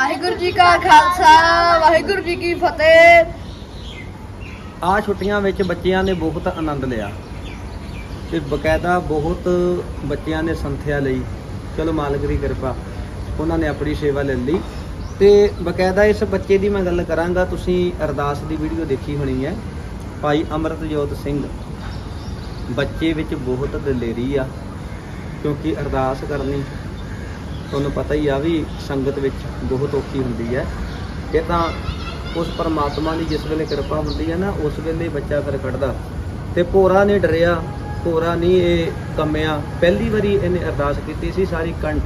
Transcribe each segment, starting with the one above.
ਵਾਹਿਗੁਰੂ ਜੀ ਕਾ ਖਾਲਸਾ, ਵਾਹਿਗੁਰੂ ਜੀ ਕੀ ਫਤਿਹ। ਆ ਛੁੱਟੀਆਂ ਵਿੱਚ ਬੱਚਿਆਂ ਨੇ ਬਹੁਤ ਆਨੰਦ ਲਿਆ ਤੇ ਬਕਾਇਦਾ ਬਹੁਤ ਬੱਚਿਆਂ ਨੇ ਸੰਥਿਆ ਲਈ। ਚਲੋ ਮਾਲਕ ਦੀ ਕਿਰਪਾ, ਉਹਨਾਂ ਨੇ ਆਪਣੀ ਸੇਵਾ ਲੈ ਲਈ। ਤੇ ਬਕਾਇਦਾ ਇਸ ਬੱਚੇ ਦੀ ਮੈਂ ਗੱਲ ਕਰਾਂਗਾ, ਤੁਸੀਂ ਅਰਦਾਸ ਦੀ ਵੀਡੀਓ ਦੇਖੀ ਹੋਣੀ ਹੈ। ਭਾਈ ਅਮਰਤਜੋਤ ਸਿੰਘ ਬੱਚੇ ਵਿੱਚ ਬਹੁਤ ਦਲੇਰੀ ਆ, ਕਿਉਂਕਿ ਅਰਦਾਸ ਕਰਨੀ ਤੁਹਾਨੂੰ ਪਤਾ ਹੀ ਆ ਵੀ ਸੰਗਤ ਵਿੱਚ ਬਹੁਤ ਔਖੀ ਹੁੰਦੀ ਹੈ। ਇਹ ਤਾਂ ਉਸ ਪਰਮਾਤਮਾ ਦੀ ਜਿਸ ਵੇਲੇ ਕਿਰਪਾ ਹੁੰਦੀ ਹੈ ਨਾ ਉਸ ਵੇਲੇ ਬੱਚਾ ਫਿਰ ਕੱਢਦਾ ਤੇ ਭੋਰਾ ਨੇ ਡਰਿਆ ਭੋਰਾ ਨਹੀਂ ਇਹ ਕੰਮਿਆ। ਪਹਿਲੀ ਵਾਰੀ ਇਹਨੇ ਅਰਦਾਸ ਕੀਤੀ ਸੀ ਸਾਰੀ ਕੰਠ।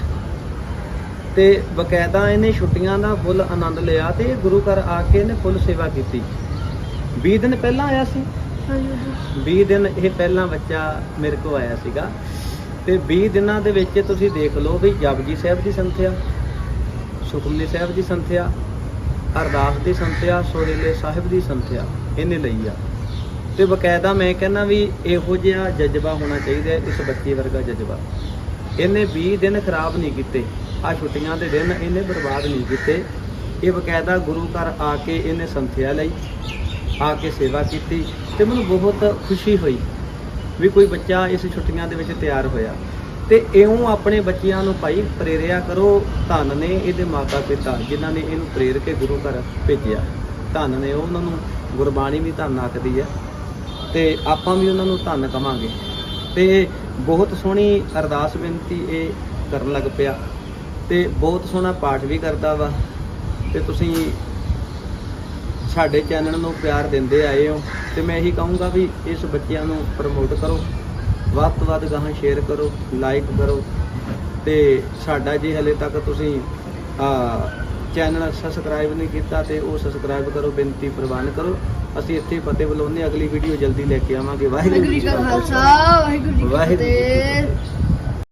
ਤੇ ਬਕਾਇਦਾ ਇਹਨੇ ਛੁੱਟੀਆਂ ਦਾ ਫੁੱਲ ਆਨੰਦ ਲਿਆ ਤੇ ਗੁਰੂ ਘਰ ਆ ਕੇ ਇਹਨੇ ਫੁੱਲ ਸੇਵਾ ਕੀਤੀ। 20 ਦਿਨ ਪਹਿਲਾਂ ਆਇਆ ਸੀ? 20 ਦਿਨ ਇਹ ਪਹਿਲਾਂ ਬੱਚਾ ਮੇਰੇ ਕੋਲ ਆਇਆ ਸੀਗਾ। ਤੇ 20 ਦਿਨਾਂ ਦੇ ਵਿੱਚ ਤੁਸੀਂ ਦੇਖ ਲਓ ਵੀ ਜਪਜੀ ਸਾਹਿਬ ਦੀ ਸੰਥਿਆ, ਸੁਖਮਨੀ ਸਾਹਿਬ ਦੀ ਸੰਥਿਆ ਅਰਦਾਸ ਦੀ ਸੰਥਿਆ, ਸੋਰੇਲੇ ਸਾਹਿਬ ਦੀ ਸੰਥਿਆ, ਇਹਨੇ ਲਈ ਆ। ਤੇ ਬਕਾਇਦਾ ਮੈਂ ਕਹਿੰਦਾ ਵੀ ਇਹੋ ਜਿਹਾ ਜਜ਼ਬਾ ਹੋਣਾ ਚਾਹੀਦਾ ਇਸ ਬੱਚੇ ਵਰਗਾ ਜਜ਼ਬਾ। ਇਹਨੇ 20 ਦਿਨ ਖਰਾਬ ਨਹੀਂ ਕੀਤੇ ਆ ਛੁੱਟੀਆਂ ਦੇ ਦਿਨ ਇਹਨੇ ਬਰਬਾਦ ਨਹੀਂ ਕੀਤੇ। ਇਹ ਬਕਾਇਦਾ ਗੁਰੂ ਘਰ ਆ ਕੇ ਇਹਨੇ ਸੰਥਿਆ ਲਈ, ਆ ਕੇ ਸੇਵਾ ਕੀਤੀ ਤੇ ਮੈਨੂੰ ਬਹੁਤ ਖੁਸ਼ੀ ਹੋਈ। ਵੀ ਕੋਈ ਬੱਚਾ ਇਸ ਛੁੱਟੀਆਂ ਦੇ ਵਿੱਚ ਤਿਆਰ ਹੋਇਆ। ਤੇ ਇਉਂ ਆਪਣੇ ਬੱਚਿਆਂ ਨੂੰ ਭਾਈ ਪ੍ਰੇਰਿਆ ਕਰੋ, ਧੰਨ ਨੇ ਇਹਦੇ ਮਾਤਾ ਪਿਤਾ ਜਿਨ੍ਹਾਂ ਨੇ ਇਹਨੂੰ ਪ੍ਰੇਰ ਕੇ ਗੁਰੂ ਘਰ ਭੇਜਿਆ। ਧੰਨ ਨੇ ਉਹਨਾਂ ਨੂੰ ਗੁਰਬਾਣੀ ਵੀ ਧੰਨ ਆਖਦੀ ਹੈ ਤੇ ਆਪਾਂ ਵੀ ਉਹਨਾਂ ਨੂੰ ਧੰਨ ਕਵਾਂਗੇ। ਤੇ ਬਹੁਤ ਸੋਹਣੀ ਅਰਦਾਸ ਬੇਨਤੀ ਇਹ ਕਰਨ ਲੱਗ ਪਿਆ ਤੇ ਬਹੁਤ ਸੋਹਣਾ ਪਾਠ ਵੀ ਕਰਦਾ ਵਾ। ਤੇ ਤੁਸੀਂ ਸਾਡੇ ਚੈਨਲ ਨੂੰ ਪਿਆਰ ਦਿੰਦੇ ਆਏ ਹੋ ਤੇ ਮੈਂ ਇਹੀ ਕਹੂੰਗਾ ਵੀ ਇਸ ਬੱਚਿਆਂ ਨੂੰ ਪ੍ਰਮੋਟ ਕਰੋ ਵੱਧ ਤੋਂ ਵੱਧ ਗਾਹਾਂ ਸ਼ੇਅਰ ਕਰੋ ਲਾਈਕ ਕਰੋ ਤੇ ਸਾਡਾ ਜੇ ਹਲੇ ਤੱਕ ਤੁਸੀਂ ਆ ਚੈਨਲ ਸਬਸਕ੍ਰਾਈਬ ਨਹੀਂ ਕੀਤਾ ਤੇ ਉਹ ਸਬਸਕ੍ਰਾਈਬ ਕਰੋ ਬੇਨਤੀ ਪ੍ਰਵਾਨ ਕਰੋ। ਅਸੀਂ ਇੱਥੇ ਫਤਿਹ ਬੁਲਾਉਂਦੇ। ਅਗਲੀ ਵੀਡੀਓ ਜਲਦੀ ਲੈ ਕੇ ਆਵਾਂਗੇ। ਵਾਹਿਗੁਰੂ ਜੀ ਕਾ ਖਾਲਸਾ। ਵਾਹਿਗੁਰੂ ਜੀ ਕੀ ਫਤਿਹ।